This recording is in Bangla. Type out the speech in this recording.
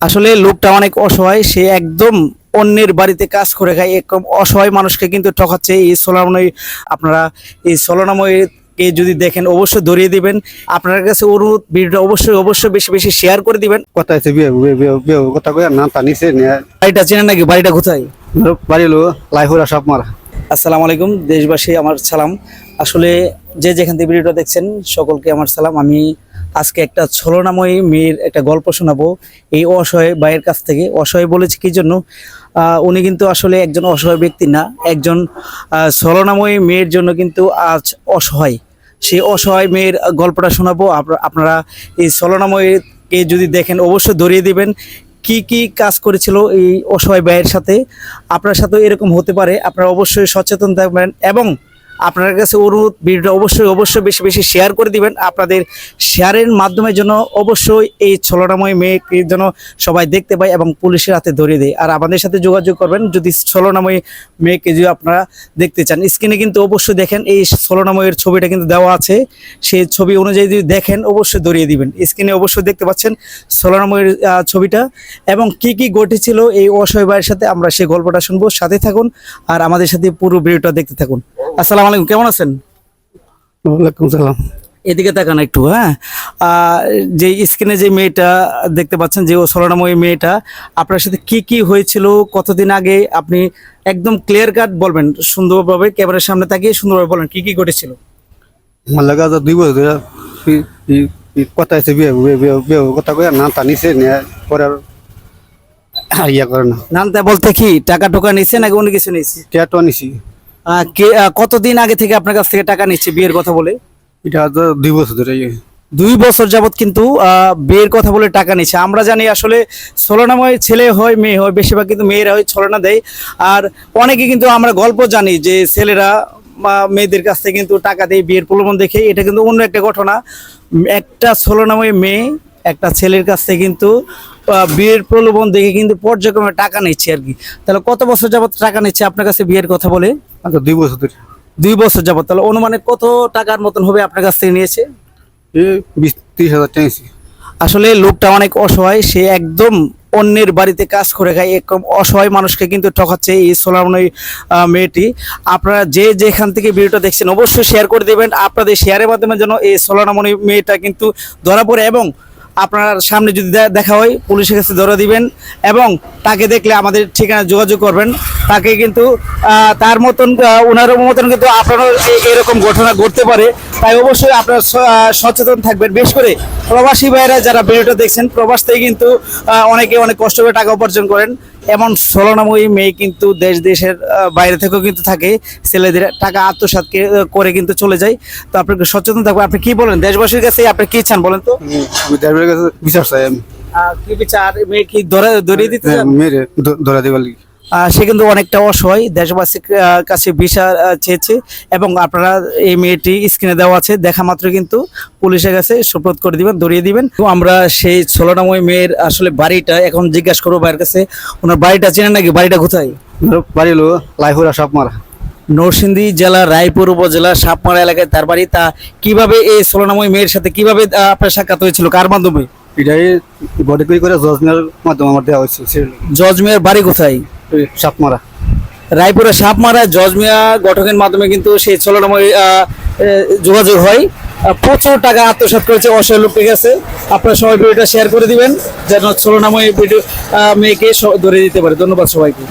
আসলে লোকটা অনেক অসহায় সে একদম অন্যের বাড়িতে কাজ করে খায় এরকম অসহায় মানুষকে কিন্তু ঠকাচ্ছে। এই সোলাময় আপনারা এই সোলনাময় কে যদি দেখেন অবশ্যই ধরিয়ে দিবেন। আপনার কাছে অনুরোধ ভিডিওটা অবশ্যই অবশ্যই বেশি বেশি শেয়ার করে দিবেন। কথা আছে বিয়ে বিয়ে কথা কই না টানিছে নিয়ে বাড়িটা চেনেন নাকি? বাড়িটা কোথায়? বাড়ি লো লাইহুরা সব মারা আসসালামু আলাইকুম দেশবাসী আমার সালাম। আসলে যে যেখান থেকে ভিডিওটা দেখছেন সকলকে আমার সালাম। আমি আজকে একটা ছলনাময়ী মেয়ের একটা গল্প শোনাবো। এই অসহায় ভাইয়ের কাছ থেকে। অসহায় বলেছে কি জন্য? উনি কিন্তু আসলে একজন অসহায় ব্যক্তি না, একজন ছলনাময়ী মেয়ের জন্য কিন্তু আজ অসহায়। সেই অসহায় মেয়ের গল্পটা শোনাবো। আপনা- আপনারা এই ছলনাময়ীকে যদি দেখেন, অবশ্যই ধরিয়ে দিবেন কি কি কাজ করেছিল এই অসহায় ব্যয়ের সাথে। আপনার সাথেও এরকম হতে পারে। আপনারা অবশ্যই সচেতন থাকবেন এবং আপনার কাছে অনুরোধ, ভিডিওটা অবশ্যই অবশ্যই বেশি বেশি শেয়ার করে দিবেন। আপনাদের শেয়ারের মাধ্যমে যেন অবশ্যই এই ছলনাময় মেয়েকে যেন সবাই দেখতে পায় এবং পুলিশের হাতে ধরিয়ে দেয়। আর আমাদের সাথে যোগাযোগ করবেন, যদি ছলনাময় মেয়েকে যদি আপনারা দেখতে চান। স্ক্রিনে কিন্তু অবশ্যই দেখেন, এই ছলনাময়ের ছবিটা কিন্তু দেওয়া আছে। সেই ছবি অনুযায়ী যদি দেখেন, অবশ্যই ধরিয়ে দিবেন। স্ক্রিনে অবশ্যই দেখতে পাচ্ছেন ছলনাময়ের ছবিটা। এবং কি কি ঘটেছিল, এই অসহায় ভাইয়ের সাথে আমরা সেই গল্পটা শুনব। সাথে থাকুন, আর আমাদের সাথে পুরো ভিডিওটা দেখতে থাকুন। আসসালামু আলাইকুম কেমন আছেন? ওয়ালাইকুম সালাম। এদিকে তাকান একটু হ্যাঁ? যে স্ক্রিনে যে মেয়েটা দেখতে পাচ্ছেন যে ও ছলনাময়ী মেয়েটা আপনার সাথে কি কি হয়েছিল কতদিন আগে আপনি একদম ক্লিয়ার কাট বলবেন সুন্দরভাবে ক্যামেরার সামনে তাকিয়ে সুন্দরভাবে বলেন কি কি ঘটেছিল? আমার লাগা দুই বছর ধরে কথা আছে বিয়ে বিয়ে বিয়ে কথা কই না টানিছে পরে আর ইয়া করে না। নামতে বলতে কি টাকা টোকা নিচ্ছে নাকি অন্য কিছু নিচ্ছে টিয়াটো আনিছি আহ, কে আহ, কতদিন আগে থেকে আপনার কাছ থেকে টাকা নিচ্ছে বিয়ের কথা বলে? এটা তো দুই বছর ধরে। দুই বছর যাবত কিন্তু বিয়ের কথা বলে টাকা নিচ্ছে। আমরা জানি আসলে ছলনাময় ছেলে হয় মেয়ে হয় বেশিরভাগ কিন্তু মেয়েরা হয় ছলনা দেয়। আর অনেকে কিন্তু আমরা গল্প জানি যে ছেলেরা মেয়েদের কাছ থেকে কিন্তু টাকা দেয় বিয়ের প্রলোভন দেখে। এটা কিন্তু অন্য একটা ঘটনা। একটা ছলনাময় মেয়ে একটা ছেলের কাছ থেকে কিন্তু বিয়ের প্রলোভন দেখে কিন্তু পর্যায়ক্রমে টাকা নিচ্ছে আর কি। তাহলে কত বছর যাবত টাকা নিচ্ছে আপনার কাছে বিয়ের কথা বলে? আচ্ছা দুই বছর ধরে। দুই বছর যাবত তাহলে অনুমানে কত টাকার মতন হবে আপনার কাছ থেকে নিয়েছে? বিশ তিরিশ হাজার টানিছি আসলে লোকটা অনেক অসহায় সে একদম অন্যের বাড়িতে কাজ করে খায় এরকম অসহায় মানুষকে কিন্তু ঠকাচ্ছে এই সোলামনই মেয়েটি। আপনারা যে যেখান থেকে ভিডিওটা দেখছেন অবশ্যই শেয়ার করে দেবেন। আপনাদের শেয়ারের মাধ্যমে যেন এই সোলামনি মেয়েটা কিন্তু ধরা পড়ে এবং আপনার সামনে যদি দেখা হয়, পুলিশের কাছে ধরে দিবেন এবং তাকে দেখলে আমাদের ঠিকানা যোগাযোগ করবেন। তাকে কিন্তু তার মতন ওনার মতন কিন্তু আপনারও এরকম ঘটনা ঘটতে পারে। তাই অবশ্যই আপনার সচেতন থাকবেন। বেশ করে প্রবাসী ভাইয়েরা যারা ভিডিওটা দেখছেন, প্রবাস থেকে কিন্তু অনেকে অনেক কষ্ট করে টাকা উপার্জন করেন। এমন ষোলনাময়ী মেয়ে কিন্তু দেশ দেশের বাইরে থেকেও কিন্তু থাকে। ছেলেদের টাকা আত্মসাত করে কিন্তু চলে যায়। তো আপনাকে সচেতন থাকবেন আপনি কি বলেন? দেশবাসীর কাছে আপনি কি চান বলেন তো? বিচার চাই আমি। কি বিচার? মেয়ে কি ধরে ধরিয়ে দিতে চান? মেরে ধরা দিবার সে কিন্তু অনেকটা অসহায়। দেশবাসীর কাছে বিচার চেয়েছে এবং আপনারা এই মেয়েটি স্ক্রিনে দেওয়া আছে। দেখা মাত্র কিন্তু পুলিশের কাছে সুপ্রত করে দিবেন ধরিয়ে দিবেন। তো আমরা সেই ষোলোনাময় মেয়ের আসলে বাড়িটা এখন জিজ্ঞাসা করব ভাইয়ের কাছে। ওনার বাড়িটা চেনেন নাকি? বাড়িটা কোথায়? বাড়ি লো লাইহুরা সব মারা নরসিংদী জেলা রায়পুর উপজেলা সাপমারা এলাকায় তার বাড়ি। তা কীভাবে এই ষোলোনাময় মেয়ের সাথে কীভাবে আপনার সাক্ষাৎ হয়েছিল? কার মাধ্যমে? এটাই বডি করে জজনের মাধ্যমে আমার দেওয়া হয়েছে জজ মেয়ের বাড়ি কোথায়? সাপ মারা রায়পুরের সাপমারা জজমিয়া গঠনের মাধ্যমে কিন্তু সেই ছলনাময় যোগাযোগ হয়। প্রচুর টাকা আত্মসাত করেছে অসহায় লোককে গেছে আপনারা সবাই ভিডিওটা শেয়ার করে দিবেন, যেন ছলনাময় ভিডিও মেয়েকে ধরে দিতে পারে। ধন্যবাদ সবাইকে।